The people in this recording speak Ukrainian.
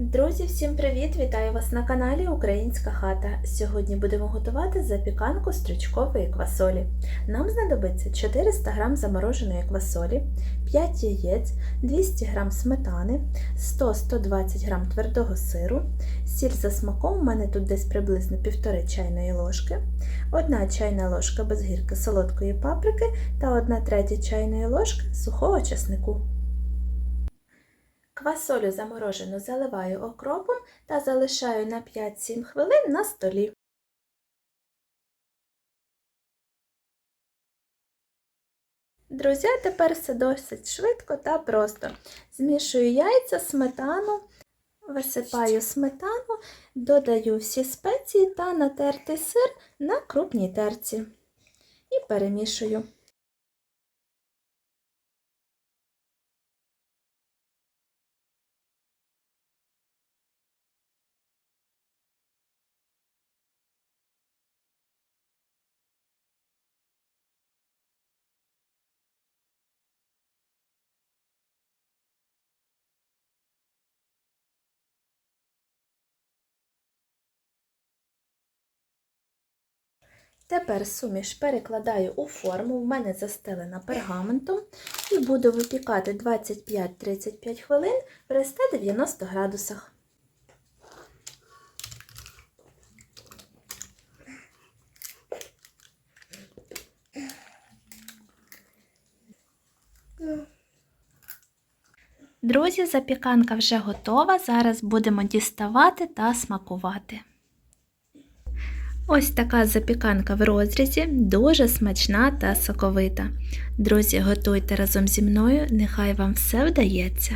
Друзі, всім привіт! Вітаю вас на каналі Українська хата. Сьогодні будемо готувати запіканку стручкової квасолі. Нам знадобиться 400 г замороженої квасолі, 5 яєць, 200 г сметани, 100-120 г твердого сиру, сіль за смаком, у мене тут десь приблизно 1,5 чайної ложки, 1 чайна ложка без гірки солодкої паприки та 1 третя чайної ложки сухого чеснику. Квасолю заморожену заливаю окропом та залишаю на 5-7 хвилин на столі. Друзі, тепер все досить швидко та просто. Змішую яйця, сметану, висипаю сметану, додаю всі спеції та натертий сир на крупній терці і перемішую. Тепер суміш перекладаю у форму, в мене застелена пергаментом, і буду випікати 25-35 хвилин при 190 градусах. Друзі, запіканка вже готова. Зараз будемо діставати та смакувати. Ось така запіканка в розрізі, дуже смачна та соковита. Друзі, готуйте разом зі мною, нехай вам все вдається.